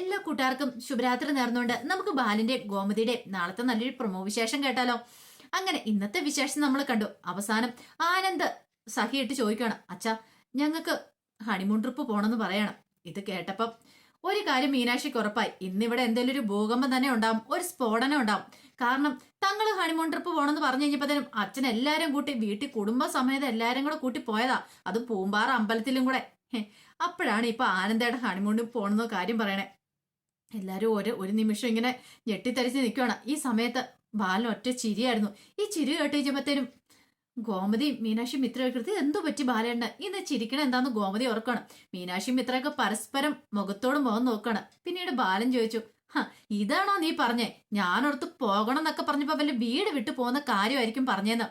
എല്ലാ കൂട്ടുകാർക്കും ശുഭരാത്രി നേർന്നുകൊണ്ട് നമുക്ക് ബാലിന്റെ ഗോമതിയുടെ നാളത്തെ നല്ലൊരു പ്രൊമോ വിശേഷം കേട്ടാലോ? അങ്ങനെ ഇന്നത്തെ വിശേഷം നമ്മൾ കണ്ടു. അവസാനം ആനന്ദ് സഹിയിട്ട് ചോദിക്കണം അച്ഛാ ഞങ്ങൾക്ക് ഹണിമൂൺ ട്രിപ്പ് പോണെന്ന് പറയണം. ഇത് കേട്ടപ്പം ഒരു കാര്യം മീനാക്ഷിക്ക് ഉറപ്പായി. ഇന്നിവിടെ എന്തെങ്കിലും ഒരു ഭൂകമ്പം തന്നെ ഉണ്ടാവും ഒരു സ്ഫോടനം ഉണ്ടാവും. കാരണം തങ്ങൾ ഹണിമൂൺ ട്രിപ്പ് പോകണമെന്ന് പറഞ്ഞു കഴിഞ്ഞപ്പോഴത്തേനും അച്ഛൻ എല്ലാവരും കൂട്ടി വീട്ടിൽ കുടുംബ സമേതം എല്ലാരും കൂടെ കൂട്ടി പോയതാ. അത് പൂമ്പാറ അമ്പലത്തിലും കൂടെ. അപ്പോഴാണ് ഇപ്പൊ ആനന്ദയുടെ ഹണിമൂണിൽ പോണെന്ന കാര്യം പറയണേ. എല്ലാരും ഒരു ഒരു നിമിഷം ഇങ്ങനെ ഞെട്ടിത്തരിച്ച് നിൽക്കുകയാണ് ഈ സമയത്ത് ബാലൻ ഒറ്റ ചിരിയായിരുന്നു. ഈ ചിരി കേട്ട് കഴിഞ്ഞപ്പോഴത്തേനും ഗോമതി മീനാക്ഷി മിത്രകൃതി എന്തോ പറ്റി ബാലേണ്ട ഇന്ന് ചിരിക്കണ എന്താന്ന് ഗോമതി ഓർക്കണം. മീനാക്ഷി മിത്രയൊക്കെ പരസ്പരം മുഖത്തോട് മുഖം നോക്കണം. പിന്നീട് ബാലൻ ചോദിച്ചു ഹ ഇതാണോ നീ പറഞ്ഞേ? ഞാനോർത്ത് പോകണം എന്നൊക്കെ പറഞ്ഞപ്പോ വല്ല വീട് വിട്ടു പോകുന്ന കാര്യമായിരിക്കും പറഞ്ഞേന്ന്.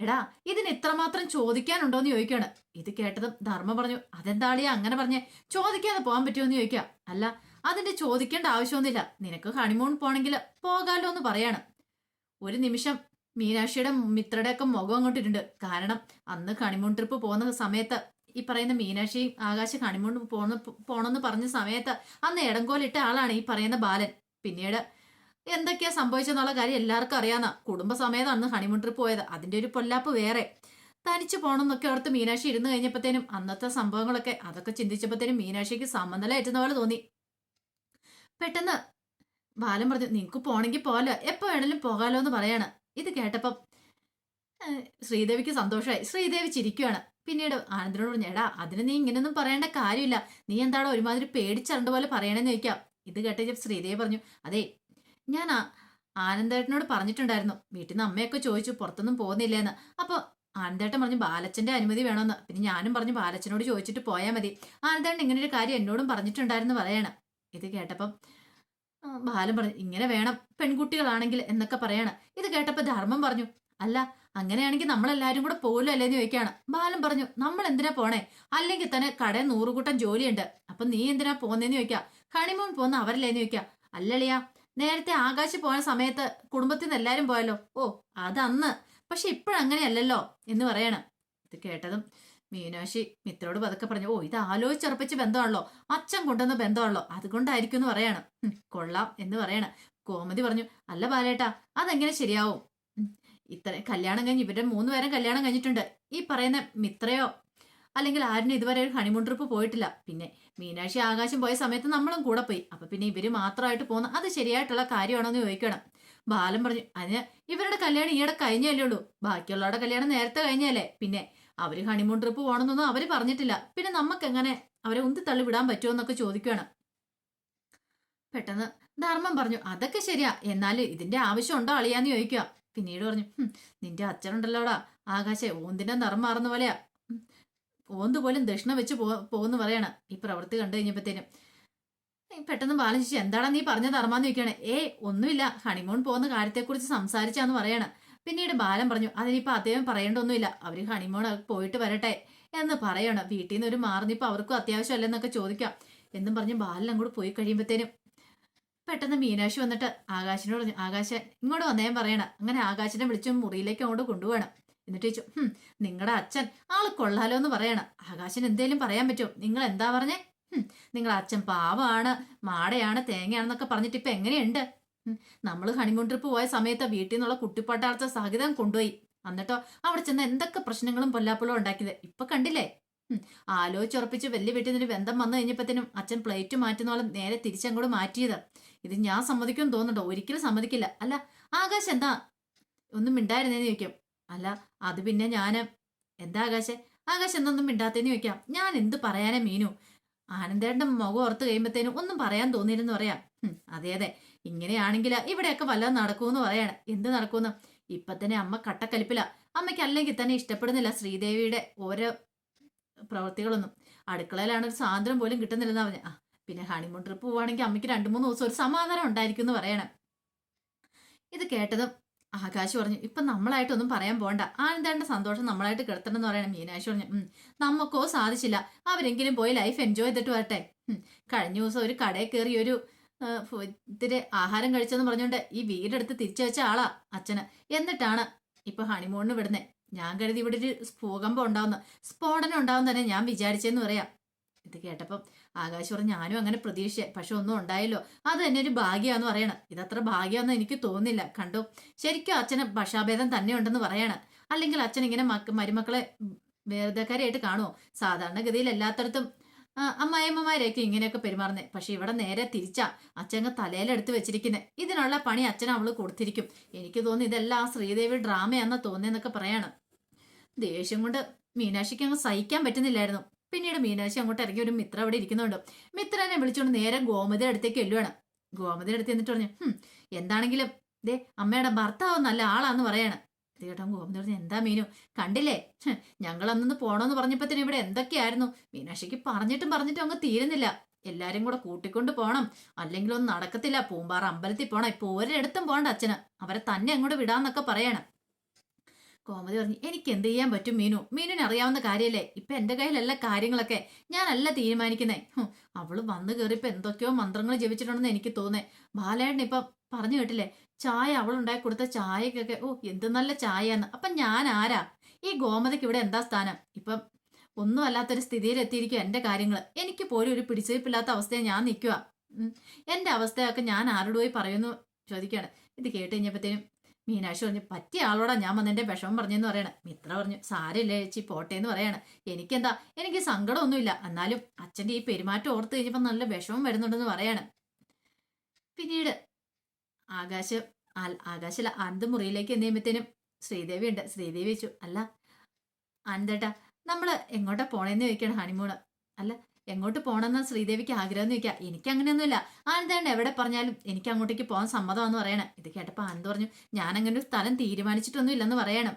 എടാ ഇതിന് ഇത്രമാത്രം ചോദിക്കാനുണ്ടോന്ന് ചോദിക്കാണ്. ഇത് കേട്ടതും ധർമ്മം പറഞ്ഞു അതെന്താളിയാ അങ്ങനെ പറഞ്ഞേ? ചോദിക്കാതെ പോകാൻ പറ്റുമോ എന്ന് ചോദിക്കാം. അല്ല അതിന്റെ ചോദിക്കേണ്ട ആവശ്യമൊന്നുമില്ല. നിനക്ക് ഹണിമൂൺ പോണെങ്കിൽ പോകാലോ എന്ന് പറയാണ്. ഒരു നിമിഷം മീനാക്ഷിയുടെ മിത്രയുടെ ഒക്കെ മുഖം അങ്ങോട്ടിട്ടുണ്ട് കാരണം അന്ന് ഹണിമൂൺ ട്രിപ്പ് പോകുന്ന സമയത്ത് ഈ പറയുന്ന മീനാക്ഷി ആകാശ ഹണിമൂൺ പോണ പോണെന്ന് പറഞ്ഞ സമയത്ത് അന്ന് ഇടങ്കോലിട്ട ആളാണ് ഈ പറയുന്ന ബാലൻ. പിന്നീട് എന്തൊക്കെയാ സംഭവിച്ചെന്നുള്ള കാര്യം എല്ലാവർക്കും അറിയാവുന്ന കുടുംബസമേതം അന്ന് ഹണിമൂൺ ട്രിപ്പ് പോയത്. അതിന്റെ ഒരു പൊല്ലാപ്പ് വേറെ. തനിച്ച് പോകണം എന്നൊക്കെ ഓർത്ത് മീനാക്ഷി ഇരുന്ന് കഴിഞ്ഞപ്പോഴത്തേനും അന്നത്തെ സംഭവങ്ങളൊക്കെ അതൊക്കെ ചിന്തിച്ചപ്പോഴത്തേനും മീനാക്ഷിക്ക് സമനിലയേറ്റുന്ന പോലെ തോന്നി. പെട്ടെന്ന്. ബാലൻ പറഞ്ഞു നിങ്ങൾക്ക് പോണെങ്കിൽ പോകാലോ എപ്പോൾ വേണേലും പോകാലോ എന്ന് പറയാണ്. ഇത് കേട്ടപ്പം ശ്രീദേവിക്ക് സന്തോഷമായി ശ്രീദേവി ചിരിക്കുകയാണ് പിന്നീട് ആനന്ദനോട് പറഞ്ഞു എടാ അതിന് നീ ഇങ്ങനെയൊന്നും പറയേണ്ട കാര്യമില്ല. നീ എന്താണോ ഒരുമാതിരി പേടിച്ചറണ്ട് പോലെ പറയണമെന്ന് ചോദിക്കാം. ഇത് കേട്ട ശ്രീദേവി പറഞ്ഞു അതെ ഞാൻ ആനന്ദേട്ടനോട് പറഞ്ഞിട്ടുണ്ടായിരുന്നു. വീട്ടിൽ നിന്ന് അമ്മയൊക്കെ ചോദിച്ചു പുറത്തൊന്നും പോകുന്നില്ല എന്ന് അപ്പോൾ ആനന്ദേട്ടൻ പറഞ്ഞു ബാലച്ചന്റെ അനുമതി വേണമെന്ന് പിന്നെ ഞാനും പറഞ്ഞു ബാലച്ചനോട് ചോദിച്ചിട്ട് പോയാൽ മതി. ആനന്ദേട്ടൻ ഇങ്ങനെ ഒരു കാര്യം എന്നോടും പറഞ്ഞിട്ടുണ്ടായിരുന്നു പറയണം. ഇത് കേട്ടപ്പം ബാലം ബാലൻ പറഞ്ഞു ഇങ്ങനെ വേണം പെൺകുട്ടികളാണെങ്കിൽ എന്നൊക്കെ പറയാണ്. ഇത് കേട്ടപ്പോ ധർമ്മം പറഞ്ഞു അല്ല അങ്ങനെയാണെങ്കിൽ നമ്മളെല്ലാരും കൂടെ പോലും അല്ലേന്ന് ചോദിക്കാണ് ബാലൻ പറഞ്ഞു നമ്മൾ എന്തിനാ പോണേ? അല്ലെങ്കിൽ തന്നെ കടയിൽ നൂറുകൂട്ടം ജോലിയുണ്ട്. അപ്പൊ നീ എന്തിനാ പോന്നേന്ന് ചോദിക്കാം ഹണിമൂൺ പോന്ന അവരല്ലേന്ന് ചോദിക്കാം അല്ലളിയാ നേരത്തെ ആകാശ് പോയ സമയത്ത് കുടുംബത്തിൽ നിന്ന് എല്ലാരും പോയല്ലോ. ഓ അതന്ന്. പക്ഷെ ഇപ്പോഴങ്ങനെയല്ലല്ലോ എന്ന് പറയണം. ഇത് കേട്ടതും മീനാക്ഷി മിത്രോട് പതുക്കെ പറഞ്ഞു ഓ ഇത് ആലോചിച്ചുറപ്പിച്ച് ബന്ധമാണല്ലോ. അച്ഛൻ കൊണ്ടുവന്ന ബന്ധമാണല്ലോ. അതുകൊണ്ടായിരിക്കും എന്ന് പറയണം കൊള്ളാം എന്ന് പറയണം. കോമതി പറഞ്ഞു അല്ല ബാലേട്ടാ അതെങ്ങനെ ശരിയാവും? ഇത്ര കല്യാണം കഴിഞ്ഞ് ഇവരുടെ മൂന്ന് പേരും കല്യാണം കഴിഞ്ഞിട്ടുണ്ട്. ഈ പറയുന്ന മിത്രയോ അല്ലെങ്കിൽ ആരും ഇതുവരെ ഒരു ഹണിമൂൺ ട്രിപ്പ് പോയിട്ടില്ല. പിന്നെ മീനാക്ഷി ആകാശം പോയ സമയത്ത് നമ്മളും കൂടെ പോയി. അപ്പൊ പിന്നെ ഇവർ മാത്രമായിട്ട് പോകുന്ന അത് ശരിയായിട്ടുള്ള കാര്യമാണോ എന്ന് ചോദിക്കണം. ബാലൻ പറഞ്ഞു അതിന് ഇവരുടെ കല്യാണം ഈയിടെ കഴിഞ്ഞല്ലേ ഉള്ളൂ. ബാക്കിയുള്ളവരുടെ കല്യാണം നേരത്തെ കഴിഞ്ഞല്ലേ. പിന്നെ അവർ ഹണിമൂൺ ട്രിപ്പ് പോകണമെന്നൊന്നും അവർ പറഞ്ഞിട്ടില്ല. പിന്നെ നമുക്ക് എങ്ങനെ അവരെ ഉന്തി തള്ളി വിടാൻ പറ്റുമോ എന്നൊക്കെ ചോദിക്കുകയാണ് പെട്ടെന്ന് ധർമ്മം പറഞ്ഞു അതൊക്കെ ശരിയാ എന്നാൽ ഇതിന്റെ ആവശ്യം ഉണ്ടോ അളിയാന്ന് ചോദിക്കുക പിന്നീട് പറഞ്ഞു "ഹും, നിന്റെ അച്ഛനുണ്ടല്ലോടാ ആകാശെ ഓന്തിന്റെ നിറം മാറുന്ന പോലെയാ. ഓന്ത് പോലും ദക്ഷിണ വെച്ച് പോ പോകുന്നു പറയാണ് ഈ പ്രവൃത്തി കണ്ടു കഴിഞ്ഞപ്പോഴത്തേനും പെട്ടെന്ന് പെട്ടെന്ന് ബാലൻസ് എന്താടാ നീ പറഞ്ഞ ധർമ്മാന്ന് ചോദിക്കുകയാണ്? ഏയ് ഒന്നുമില്ല ഹണിമൂൺ പോകുന്ന കാര്യത്തെക്കുറിച്ച് സംസാരിച്ചാന്ന് പറയാണ്. പിന്നീട് ബാലൻ പറഞ്ഞു അതിനിപ്പോ അദ്ദേഹം പറയേണ്ടൊന്നുമില്ല. അവർ ഹണിമൂൺ പോയിട്ട് വരട്ടെ എന്ന് പറയണം. വീട്ടിൽ നിന്ന് ഒരു മാറുന്നിപ്പോ അവർക്കും അത്യാവശ്യമല്ലെന്നൊക്കെ ചോദിക്കാം. എന്നും പറഞ്ഞ് ബാലൻ അങ്ങോട്ട് പോയി കഴിയുമ്പോഴത്തേനും പെട്ടെന്ന് മീനാക്ഷി വന്നിട്ട് ആകാശിനോട് പറഞ്ഞു ആകാശ ഇങ്ങോട്ട് വന്നേം പറയണം. അങ്ങനെ ആകാശിനെ വിളിച്ചും മുറിയിലേക്ക് അങ്ങോട്ട് കൊണ്ടുപോകണം. എന്നിട്ട് ചോദിച്ചു ഹും നിങ്ങളുടെ അച്ഛൻ ആൾ കൊള്ളാലോ എന്ന് പറയണം. ആകാശിന് എന്തേലും പറയാൻ പറ്റുമോ? നിങ്ങൾ എന്താ പറഞ്ഞേ? നിങ്ങളുടെ അച്ഛൻ പാവമാണ് മാടയാണ് തേങ്ങയാണെന്നൊക്കെ പറഞ്ഞിട്ട് ഇപ്പൊ എങ്ങനെയുണ്ട്? നമ്മൾ ഹണിമൂൺ ട്രിപ്പ് പോയ സമയത്ത് വീട്ടിൽ നിന്നുള്ള കുട്ടിപ്പട്ടാളത്തെ സഹിതം കൊണ്ടുപോയി. എന്നിട്ടോ അവിടെ ചെന്ന് എന്തൊക്കെ പ്രശ്നങ്ങളും പൊല്ലാപ്പുകളും ഉണ്ടാക്കിയത് ഇപ്പൊ കണ്ടില്ലേ? ആലോചിച്ചുറപ്പിച്ച് വലിയ വീട്ടിൽ നിന്ന് ബന്ധം വന്നു കഴിഞ്ഞപ്പോഴത്തേനും അച്ഛൻ പ്ലേറ്റ് മാറ്റുന്നോളം നേരെ തിരിച്ചങ്ങോട്ട് മാറ്റിയത്. ഇത് ഞാൻ സമ്മതിക്കും തോന്നുന്നുണ്ടോ? ഒരിക്കലും സമ്മതിക്കില്ല. അല്ല ആകാശ് എന്താ? ഒന്നും മിണ്ടായിരുന്നേന്ന് ചോദിക്കും. അല്ല അത് പിന്നെ ഞാൻ. എന്താ ആകാശ്? ആകാശ് എന്നൊന്നും മിണ്ടാത്തേന്ന് ചോദിക്കാം. ഞാൻ എന്ത് പറയാനാ മീനു? ആനന്ദേട്ടന്റെ മുഖം ഓർത്ത് കഴിയുമ്പത്തേനും ഒന്നും പറയാൻ തോന്നിയില്ലെന്ന് പറയാം. അതെ അതെ. ഇങ്ങനെയാണെങ്കിൽ ഇവിടെയൊക്കെ വല്ലതും നടക്കൂന്ന് പറയാണ്. എന്ത് നടക്കൂന്ന് ഇപ്പൊ തന്നെ അമ്മ കട്ടക്കലിപ്പില. അമ്മയ്ക്ക് അല്ലെങ്കിൽ തന്നെ ഇഷ്ടപ്പെടുന്നില്ല ശ്രീദേവിയുടെ ഓരോ പ്രവൃത്തികളൊന്നും അടുക്കളയിലാണ് ഒരു സാന്ദ്രം പോലും കിട്ടുന്നില്ലെന്നാ പറഞ്ഞ. ആ പിന്നെ ഹണിമൂൺ ട്രിപ്പ് പോവാണെങ്കിൽ അമ്മയ്ക്ക് രണ്ടു മൂന്ന് ദിവസം ഒരു സമാധാനം ഉണ്ടായിരിക്കും എന്ന് പറയണം. ഇത് കേട്ടതും ആകാശ് പറഞ്ഞു ഇപ്പൊ നമ്മളായിട്ടൊന്നും പറയാൻ പോണ്ട. ആനന്ദേണ്ട സന്തോഷം നമ്മളായിട്ട് കിടത്തണം എന്ന് പറയണം മീനാശി പറഞ്ഞു. നമുക്കോ സാധിച്ചില്ല. അവരെങ്കിലും പോയി ലൈഫ് എൻജോയ് ചെയ്തിട്ട് വരട്ടെ. കഴിഞ്ഞ ദിവസം ഒരു കടയിൽ കയറി ഒരു ഇത്തിരി ആഹാരം കഴിച്ചെന്ന് പറഞ്ഞോണ്ട് ഈ വീടെടുത്ത് തിരിച്ചു വെച്ച ആളാ അച്ഛന്. എന്നിട്ടാണ് ഇപ്പൊ ഹണിമൂണിന് വിടുന്നേ. ഞാൻ കരുതി ഇവിടെ ഒരു ഭൂകമ്പം ഉണ്ടാവുന്ന. സ്ഫോടനം ഉണ്ടാവും തന്നെ ഞാൻ വിചാരിച്ചെന്ന് പറയാം. ഇത് കേട്ടപ്പം ആകാശ് പറഞ്ഞു ഞാനും അങ്ങനെ പ്രതീക്ഷിച്ചേ. പക്ഷെ ഒന്നും ഉണ്ടായല്ലോ. അത് തന്നെ ഒരു ഭാഗ്യമാന്ന് പറയണം. ഇതത്ര ഭാഗ്യമാന്ന് എനിക്ക് തോന്നില്ല കണ്ടു? ശരിക്കും അച്ഛന് ഭക്ഷാഭേദം തന്നെ ഉണ്ടെന്ന് പറയാണ്. അല്ലെങ്കിൽ അച്ഛൻ ഇങ്ങനെ മക്ക മരുമക്കളെ വേദക്കാരായിട്ട് കാണുമോ സാധാരണഗതിയിൽ എല്ലാത്തടത്തും ആ, അമ്മായിയമ്മമാരെയൊക്കെ ഇങ്ങനെയൊക്കെ പെരുമാറുന്നത് പക്ഷെ ഇവിടെ നേരെ തിരിച്ചാ അച്ഛങ്ങ തലയിലെടുത്ത് വെച്ചിരിക്കുന്നത് ഇതിനുള്ള പണി അച്ഛൻ അവൾ കൊടുത്തിരിക്കും. എനിക്ക് തോന്നി ഇതെല്ലാം ആ ശ്രീദേവി ഡ്രാമയാണെന്ന് തോന്നിയെന്നൊക്കെ പറയാണ്. ദേഷ്യം കൊണ്ട് മീനാക്ഷിക്ക് അങ്ങ് സഹിക്കാൻ പറ്റുന്നില്ലായിരുന്നു. പിന്നീട് മീനാക്ഷി അങ്ങോട്ട് ഇറങ്ങി ഒരു മിത്ര അവിടെ ഇരിക്കുന്നുണ്ട്. മിത്രനെ വിളിച്ചുകൊണ്ട് നേരെ ഗോമതിയുടെ അടുത്തേക്ക് എല്ലുവാണ് ഗോമതിയുടെ അടുത്ത് എന്നിട്ട് പറഞ്ഞു "ഹും, എന്താണെങ്കിലും ദേ അമ്മയുടെ ഭർത്താവ് നല്ല ആളാന്ന് പറയാണ്. കോപം ഗോമതി എന്താ മീനു? കണ്ടില്ലേ? ഞങ്ങൾ അന്നൊന്ന് പോണോന്ന് പറഞ്ഞപ്പത്തിന് ഇവിടെ എന്തൊക്കെയായിരുന്നു? മീനാക്ഷിക്ക് പറഞ്ഞിട്ടും പറഞ്ഞിട്ടും അങ്ങ് തീരുന്നില്ല. എല്ലാരും കൂടെ കൂട്ടിക്കൊണ്ട് പോണം. അല്ലെങ്കിൽ ഒന്നും നടക്കത്തില്ല. പൂമ്പാറ അമ്പലത്തിൽ പോണം. ഇപ്പൊ ഒരിടത്തും പോണ്ട അച്ഛന്. അവരെ തന്നെ അങ്ങോട്ട് വിടാന്നൊക്കെ പറയണം. കോമതി പറഞ്ഞു എനിക്ക് എന്ത് ചെയ്യാൻ പറ്റും മീനു? മീനുവിന് അറിയാവുന്ന കാര്യമല്ലേ ഇപ്പൊ എന്റെ കയ്യിലല്ല കാര്യങ്ങളൊക്കെ. ഞാനല്ല തീരുമാനിക്കുന്നേ. അവൾ വന്നു കയറിയപ്പോ എന്തൊക്കെയോ മന്ത്രങ്ങൾ ജപിച്ചിട്ടുണ്ടെന്ന് എനിക്ക് തോന്നേ. ബാലേട്ടൻ ഇപ്പൊ പറഞ്ഞു കേട്ടില്ലേ ചായ അവൾ ഉണ്ടാക്കി കൊടുത്ത ചായക്കൊക്കെ ഓ എന്ത് നല്ല ചായയാന്ന്. അപ്പൊ ഞാൻ ആരാ? ഈ ഗോമതിക്ക് ഇവിടെ എന്താ സ്ഥാനം? ഇപ്പം ഒന്നും അല്ലാത്തൊരു സ്ഥിതിയിൽ എത്തിയിരിക്കും എന്റെ കാര്യങ്ങൾ എനിക്ക് പോലും ഒരു പിടിച്ചിരിപ്പില്ലാത്ത അവസ്ഥയെ ഞാൻ നിൽക്കുക എന്റെ അവസ്ഥയൊക്കെ ഞാൻ ആരോട് പോയി പറയുന്നു ചോദിക്കുകയാണ്. ഇത് കേട്ട് കഴിഞ്ഞപ്പോഴത്തേനും മീനാക്ഷി പറഞ്ഞു പറ്റിയ ആളോടാ ഞാൻ വന്നെന്റെ വിഷമം പറഞ്ഞെന്ന് പറയണ. മിത്ര പറഞ്ഞു സാരില്ലേ ചേച്ചി പോട്ടെ എന്ന് പറയാണ്. എനിക്കെന്താ എനിക്ക് സങ്കടമൊന്നുമില്ല. എന്നാലും അച്ഛന്റെ ഈ പെരുമാറ്റം ഓർത്ത് കഴിഞ്ഞപ്പോൾ നല്ല വിഷമം വരുന്നുണ്ടെന്ന് പറയാണ്. പിന്നീട് ആകാശ് ആൽ- അന്ത് മുറിയിലേക്ക് എന്ത് ശ്രീദേവി ഉണ്ട്. ശ്രീദേവി വെച്ചു അല്ല അന്തേട്ടാ നമ്മൾ എങ്ങോട്ടാ പോണേന്ന് ചോദിക്കണം ഹണിമൂണ്. അല്ല എങ്ങോട്ട് പോണെന്ന ശ്രീദേവിക്ക് ആഗ്രഹം എന്ന് ചോദിക്കാം. എനിക്ക് അങ്ങനെയൊന്നുമില്ല ആനന്ദേണ്ട എവിടെ പറഞ്ഞാലും എനിക്ക് അങ്ങോട്ടേക്ക് പോകാൻ സമ്മതമാണെന്ന് പറയണേ. ഇത് കേട്ടപ്പോൾ ആനന്ദ് പറഞ്ഞു ഞാൻ അങ്ങനെ ഒരു സ്ഥലം തീരുമാനിച്ചിട്ടൊന്നും ഇല്ലെന്ന് പറയണം.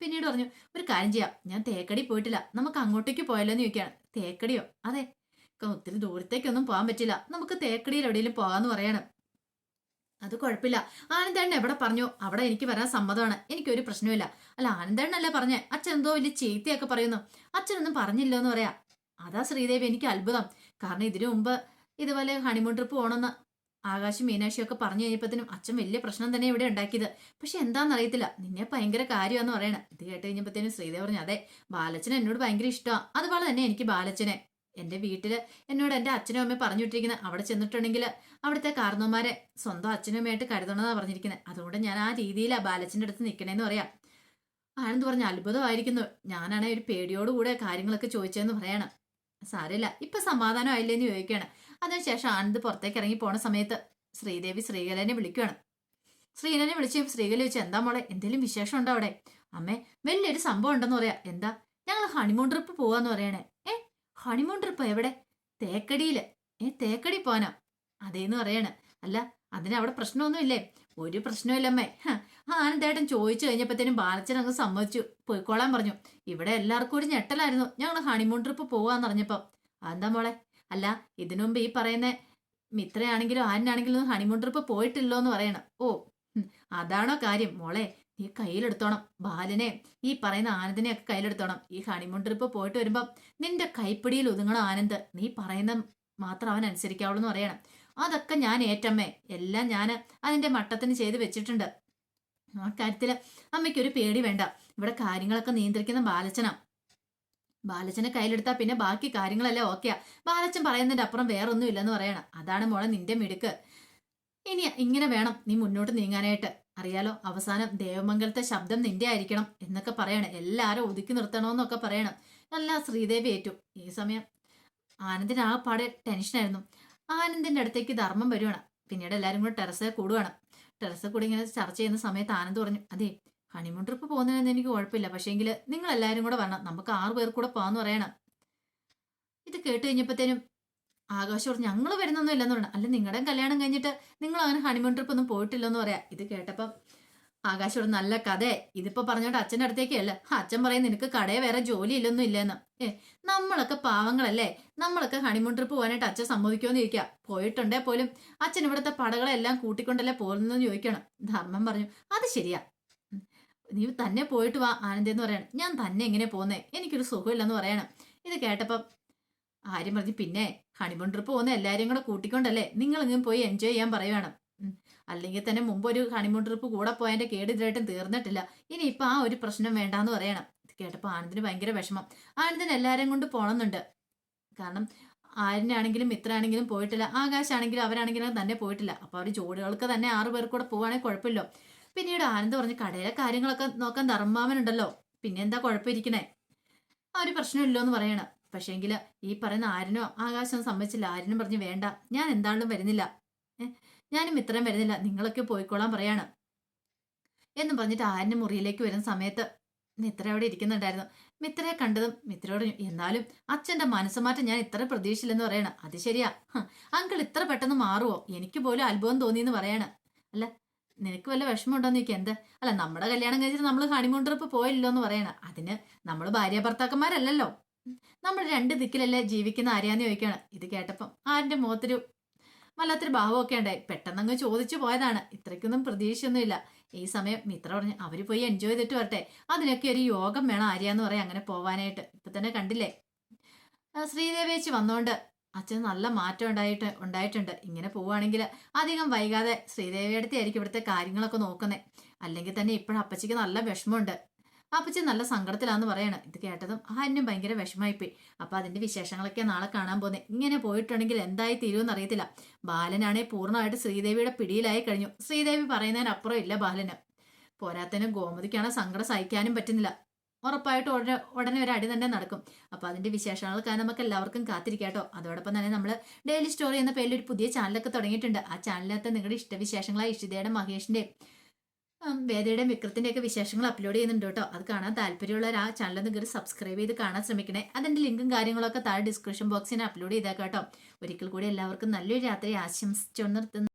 പിന്നീട് പറഞ്ഞു ഒരു കാര്യം ചെയ്യാം. ഞാൻ തേക്കടി പോയിട്ടില്ല. നമുക്ക് അങ്ങോട്ടേക്ക് പോയല്ലോ എന്ന് ചോദിക്കുകയാണ് തേക്കടിയോ? അതെ. ഒത്തിരി ദൂരത്തേക്കൊന്നും പോകാൻ പറ്റില്ല. നമുക്ക് തേക്കടിയിൽ എവിടെയെങ്കിലും പോകാന്ന് പറയണം. അത് കുഴപ്പമില്ല. ആനന്ദേണ്ണ എവിടെ പറഞ്ഞു? അവിടെ എനിക്ക് വരാൻ സമ്മതമാണ്. എനിക്കൊരു പ്രശ്നമില്ല അല്ല ആനന്ദേണ്ണല്ലേ പറഞ്ഞേ? അച്ഛൻ എന്തോ വലിയ ചീത്തയൊക്കെ പറയുന്നു. അച്ഛനൊന്നും പറഞ്ഞില്ലോ എന്ന് പറയാ. അതാ ശ്രീദേവി എനിക്ക് അത്ഭുതം. കാരണം ഇതിനു മുമ്പ് ഇതുപോലെ ഹണിമൂൺ ട്രിപ്പ് പോകണമെന്ന് ആകാശം മീനാക്ഷിയും ഒക്കെ പറഞ്ഞു കഴിഞ്ഞപ്പോഴത്തേനും അച്ഛൻ വലിയ പ്രശ്നം തന്നെ ഇവിടെ ഉണ്ടാക്കിയത്. പക്ഷെ എന്താണെന്ന് അറിയത്തില്ല. നിന്നെ ഭയങ്കര കാര്യമാന്ന് പറയണം. ഇത് കേട്ട് കഴിഞ്ഞപ്പോഴത്തേനും ശ്രീദേവ് പറഞ്ഞു അതെ ബാലച്ചൻ എന്നോട് ഭയങ്കര ഇഷ്ടമാണ് അതുപോലെ തന്നെ എനിക്ക് ബാലച്ചനെ. എന്റെ വീട്ടിൽ എന്നോട് എന്റെ അച്ഛനും അമ്മയും പറഞ്ഞു വിട്ടിരിക്കുന്നത് അവിടെ ചെന്നിട്ടുണ്ടെങ്കിൽ അവിടുത്തെ കാരണവന്മാരെ സ്വന്തം അച്ഛനും അമ്മയായിട്ട് കരുതണമെന്നാണ് പറഞ്ഞിരിക്കുന്നത് അതുകൊണ്ട് ഞാൻ ആ രീതിയിലാ ബാലച്ചന്റെ അടുത്ത് നിൽക്കണേന്ന് പറയാം. ആനന്ദ് പറഞ്ഞു അത്ഭുതമായിരിക്കുന്നു. ഞാനാണെ ഒരു പേടിയോടുകൂടെ കാര്യങ്ങളൊക്കെ ചോദിച്ചതെന്ന് പറയണം. സാരമില്ല. ഇപ്പൊ സമാധാനം ആയില്ലേന്ന് ചോദിക്കുകയാണ്. അതിനുശേഷം ആനന്ദ് പുറത്തേക്ക് ഇറങ്ങി പോണ സമയത്ത് ശ്രീദേവി ശ്രീകലനെ വിളിക്കുകയാണ്. ശ്രീകലനെ വിളിച്ച് ശ്രീകല ചോദിച്ചു എന്താ മോളെ എന്തെങ്കിലും വിശേഷം ഉണ്ടോ അവിടെ? അമ്മേ വലിയൊരു സംഭവം ഉണ്ടെന്ന് പറയാ. എന്താ? ഞങ്ങൾ ഹണിമൂൺ ട്രിപ്പ് പോവാന്ന് പറയണേ. ഏ ഹണിമൂൺ ട്രിപ്പ് എവിടെ? തേക്കടിയിൽ. ഏ തേക്കടി പോനാ അതേന്ന് പറയാണ്. അല്ല അതിന് അവിടെ പ്രശ്നമൊന്നുമില്ലേ? ഒരു പ്രശ്നമില്ലമ്മേ ആനന്ദേട്ടൻ ചോദിച്ചു കഴിഞ്ഞപ്പോഴത്തേനും ബാലച്ചൻ അങ്ങ് സമ്മതിച്ചു. പോയിക്കോളാൻ പറഞ്ഞു. ഇവിടെ എല്ലാവർക്കും ഒരു ഞെട്ടലായിരുന്നു. ഞങ്ങൾ ഹണിമൂൺ ട്രിപ്പ് പോവാന്ന് പറഞ്ഞപ്പോൾ അതെന്താ മോളെ? അല്ല ഇതിനു മുമ്പ് ഈ പറയുന്ന മിത്രയാണെങ്കിലും ആനാണെങ്കിലും ഹണിമൂൺ ട്രിപ്പ് പോയിട്ടില്ലോ എന്ന് പറയണം. ഓ അതാണോ കാര്യം. മോളെ നീ കയ്യിലെടുത്തോണം. ബാലനെ ഈ പറയുന്ന ആനന്ദിനെ ഒക്കെ കയ്യിലെടുത്തോണം. ഈ ഹണിമൂൺ ട്രിപ്പ് പോയിട്ട് വരുമ്പോൾ നിന്റെ കൈപ്പിടിയിൽ ഒതുങ്ങണം ആനന്ദ്. നീ പറയുന്ന മാത്രം അവൻ അനുസരിക്കാവുള്ളൂ എന്ന് പറയണം. അതൊക്കെ ഞാൻ ഏറ്റമ്മേ. എല്ലാം ഞാൻ അതിന്റെ മട്ടത്തിന് ചെയ്ത് വെച്ചിട്ടുണ്ട്. ആ അമ്മയ്ക്ക് ഒരു പേടി വേണ്ട. ഇവിടെ കാര്യങ്ങളൊക്കെ നിയന്ത്രിക്കുന്ന ബാലച്ചനാ. ബാലച്ചനെ കയ്യിലെടുത്താൽ പിന്നെ ബാക്കി കാര്യങ്ങളെല്ലാം ഓക്കെയാ. ബാലച്ചൻ പറയുന്നതിന്റെ അപ്പുറം വേറൊന്നും ഇല്ലെന്ന് പറയണം. അതാണ് മോളെ നിന്റെ മിടുക്ക്. ഇനി ഇങ്ങനെ വേണം നീ മുന്നോട്ട് നീങ്ങാനായിട്ട്. അറിയാലോ അവസാനം ദേവമംഗലത്തെ ശബ്ദം നിന്റെ ആയിരിക്കണം എന്നൊക്കെ പറയണം. എല്ലാരും ഒതുക്കി നിർത്തണമെന്നൊക്കെ പറയണം. അല്ല ശ്രീദേവി ഏറ്റു. ഈ സമയം ആനന്ദിന് ആ പാടെ ടെൻഷനായിരുന്നു ആനന്ദിന്റെ അടുത്തേക്ക് ധർമ്മം വരുവാണ്. പിന്നീട് എല്ലാരും കൂടെ ടെറസ് കൂടുവാണ്. ടെറസിൽ കൂടി ഇങ്ങനെ ചർച്ച ചെയ്യുന്ന സമയത്ത് ആനന്ദ് പറഞ്ഞു അതെ ഹണിമൂൺ ട്രിപ്പ് പോകുന്നതിന് എനിക്ക് കുഴപ്പമില്ല. പക്ഷേങ്കിൽ നിങ്ങൾ എല്ലാവരും കൂടെ വരണം. നമുക്ക് ആറു പേർ കൂടെ പോകാന്ന് പറയണം. ഇത് കേട്ട് കഴിഞ്ഞപ്പോഴത്തേനും ആകാശം പറഞ്ഞു ഞങ്ങൾ വരുന്നൊന്നും ഇല്ലെന്ന് പറഞ്ഞു. അല്ല നിങ്ങളുടെ കല്യാണം കഴിഞ്ഞിട്ട് നിങ്ങൾ അങ്ങനെ ഹണിമൂൺ ട്രിപ്പ് ഒന്നും പോയിട്ടില്ലെന്ന് പറയാം. ഇത് കേട്ടപ്പം ആകാശം പറഞ്ഞു നല്ല കഥ ഇതിപ്പോ പറഞ്ഞോണ്ട് അച്ഛന്റെ അടുത്തേക്കല്ല അച്ഛൻ പറയും നിനക്ക് കടയെ വേറെ ജോലി ഇല്ലൊന്നും. ഇല്ലെന്ന് ഏ നമ്മളൊക്കെ പാവങ്ങളല്ലേ? നമ്മളൊക്കെ ഹണിമൂൺ ട്രിപ്പ് പോകാനായിട്ട് അച്ഛൻ സമ്മതിക്കുമെന്ന് ചോദിക്കുക പോയിട്ടുണ്ടേ പോലും അച്ഛൻ ഇവിടുത്തെ പടകളെല്ലാം കൂട്ടിക്കൊണ്ടല്ലേ പോകുന്നതെന്ന് ചോദിക്കണം. ധർമ്മം പറഞ്ഞു അത് ശരിയാ. നീ തന്നെ പോയിട്ട് വാ ആനന്ദെന്ന് പറയണം. ഞാൻ തന്നെ എങ്ങനെ പോകുന്നേ എനിക്കൊരു സുഖമില്ലെന്ന് പറയണം. ഇത് കേട്ടപ്പം ആര്യം പറഞ്ഞു പിന്നെ ഹണിമൂൺ ട്രിപ്പ് പോകുന്ന എല്ലാവരും കൂടെ കൂട്ടിക്കൊണ്ടല്ലേ നിങ്ങൾ ഇങ്ങനെ പോയി എൻജോയ് ചെയ്യാൻ പറയുവാണ്. അല്ലെങ്കിൽ തന്നെ മുമ്പ് ഒരു ഹണിമൂൺ ട്രിപ്പ് കൂടെ പോയതിന്റെ കേട് ഇതായിട്ടും തീർന്നിട്ടില്ല. ഇനി ഇപ്പൊ ആ ഒരു പ്രശ്നം വേണ്ടാന്ന് പറയണം. ഇത് കേട്ടപ്പോൾ ആനന്ദിന് ഭയങ്കര വിഷമം. ആനന്ദിന് എല്ലാരെയും കൊണ്ട് പോണമെന്നുണ്ട് കാരണം ആരിനാണെങ്കിലും മിത്രാണെങ്കിലും പോയിട്ടില്ല. ആകാശാണെങ്കിലും അവരാണെങ്കിലും തന്നെ പോയിട്ടില്ല. അപ്പോൾ അവർ ജോഡികൾക്ക് തന്നെ ആറു പേർ കൂടെ പോവാണെങ്കിൽ കുഴപ്പമില്ലോ. പിന്നീട് ആനന്ദ് പറഞ്ഞ് കടയിലെ കാര്യങ്ങളൊക്കെ നോക്കാൻ ധർമ്മാമനുണ്ടല്ലോ പിന്നെ എന്താ കുഴപ്പമിരിക്കണേ? ആ ഒരു പ്രശ്നമില്ലോ എന്ന് പറയണം. പക്ഷേങ്കിൽ ഈ പറയുന്ന ആരിനോ ആകാശം സമ്മതിച്ചില്ല. ആരിനും പറഞ്ഞ് വേണ്ട. ഞാൻ എന്താണെങ്കിലും വരുന്നില്ല. ഞാനും ഇത്രയും വരുന്നില്ല. നിങ്ങളൊക്കെ പോയിക്കോളാൻ പറയാണ്. എന്നും പറഞ്ഞിട്ട് ആരിന്റെ മുറിയിലേക്ക് വരുന്ന സമയത്ത് മിത്ര അവിടെ ഇരിക്കുന്നുണ്ടായിരുന്നു. മിത്രയെ കണ്ടതും മിത്രയോട് എന്നാലും അച്ഛന്റെ മനസ്സുമാറ്റം ഞാൻ ഇത്ര പ്രതീക്ഷിച്ചില്ലെന്ന് പറയണം. അത് ശരിയാ. അങ്കിൾ ഇത്ര പെട്ടെന്ന് മാറുവോ? എനിക്ക് പോലും അത്ഭുതം തോന്നിയെന്ന് പറയാണ്. അല്ല നിനക്ക് വല്ല വിഷമമുണ്ടോന്ന് ചോദിക്കുക എന്താ? അല്ല നമ്മുടെ കല്യാണം കഴിച്ചിട്ട് നമ്മൾ ഹണിമൂൺ ട്രിപ്പ് പോയില്ലോ എന്ന് പറയണം. അതിന് നമ്മൾ ഭാര്യ ഭർത്താക്കന്മാരല്ലല്ലോ നമ്മൾ രണ്ട് ദിക്കിലല്ലേ ജീവിക്കുന്ന ആര്യാന്ന് ചോദിക്കാണ്. ഇത് കേട്ടപ്പം ആരിന്റെ മുഖത്തൊരു വല്ലാത്തൊരു ഭാവമൊക്കെ ഉണ്ടായി. പെട്ടെന്നങ്ങ് ചോദിച്ചു പോയതാണ്. ഇത്രയ്ക്കൊന്നും പ്രതീക്ഷയൊന്നുമില്ല. ഈ സമയം മിത്ര പറഞ്ഞു അവർ പോയി എൻജോയ് ചെയ്തിട്ട് വരട്ടെ. അതിനൊക്കെ ഒരു യോഗം വേണം ആര്യാന്ന് പറയാം അങ്ങനെ പോവാനായിട്ട്. ഇപ്പൊ തന്നെ കണ്ടില്ലേ? ശ്രീദേവി ചേച്ചി വന്നോണ്ട് അച്ഛൻ നല്ല മാറ്റം ഉണ്ടായിട്ട് ഉണ്ടായിട്ടുണ്ട്. ഇങ്ങനെ പോവുകയാണെങ്കിൽ അധികം വൈകാതെ ശ്രീദേവിയുടെ അടുത്തായിരിക്കും ഇവിടുത്തെ കാര്യങ്ങളൊക്കെ നോക്കുന്നത് അല്ലെങ്കിൽ തന്നെ ഇപ്പോഴും അപ്പച്ചിക്ക് നല്ല വിഷമമുണ്ട്. അപ്പച്ചി നല്ല സങ്കടത്തിലാന്ന് പറയണം. ഇത് കേട്ടതും ആരിനും ഭയങ്കര വിഷമായിപ്പോയി അപ്പൊ അതിന്റെ വിശേഷങ്ങളൊക്കെ നാളെ കാണാൻ പോന്നെ. ഇങ്ങനെ പോയിട്ടുണ്ടെങ്കിൽ എന്തായി തീരുമെന്ന് അറിയത്തില്ല. ബാലനാണെ പൂർണമായിട്ട് ശ്രീദേവിയുടെ പിടിയിലായി കഴിഞ്ഞു. ശ്രീദേവി പറയുന്നതിനപ്പുറം ഇല്ല ബാലന്. പോരാത്തതിന് ഗോമതിക്കാണ് സങ്കടം സഹിക്കാനും പറ്റുന്നില്ല. ഉറപ്പായിട്ട് ഉടനെ ഉടനെ ഒരു അടി തന്നെ നടക്കും. അപ്പൊ അതിന്റെ വിശേഷങ്ങൾക്കാണ് നമുക്ക് എല്ലാവർക്കും കാത്തിരിക്കാട്ടോ അതോടൊപ്പം തന്നെ നമ്മൾ ഡെയിലി സ്റ്റോറി എന്ന പേരിൽ ഒരു പുതിയ ചാനലൊക്കെ തുടങ്ങിയിട്ടുണ്ട്. ആ ചാനലിനകത്ത് നിങ്ങളുടെ ഇഷ്ടവിശേഷങ്ങളായ ഇഷിതയുടെ മഹേഷിന്റെ ഉം, വേദയുടെയും വിക്രത്തിന്റെ ഒക്കെ വിശേഷങ്ങൾ അപ്ലോഡ് ചെയ്യുന്നുണ്ട് കേട്ടോ. അത് കാണാൻ താല്പര്യമുള്ളവർ ആ ചാനൽ നിങ്ങൾ സബ്സ്ക്രൈബ് ചെയ്ത് കാണാൻ ശ്രമിക്കണേ. അതിന്റെ ലിങ്കും കാര്യങ്ങളൊക്കെ താഴെ ഡിസ്ക്രിപ്ഷൻ ബോക്സിന് അപ്ലോഡ് ചെയ്തേക്കാം കേട്ടോ. ഒരിക്കൽ കൂടി എല്ലാവർക്കും നല്ലൊരു രാത്രി ആശംസിച്ചു നിർത്തുന്നു.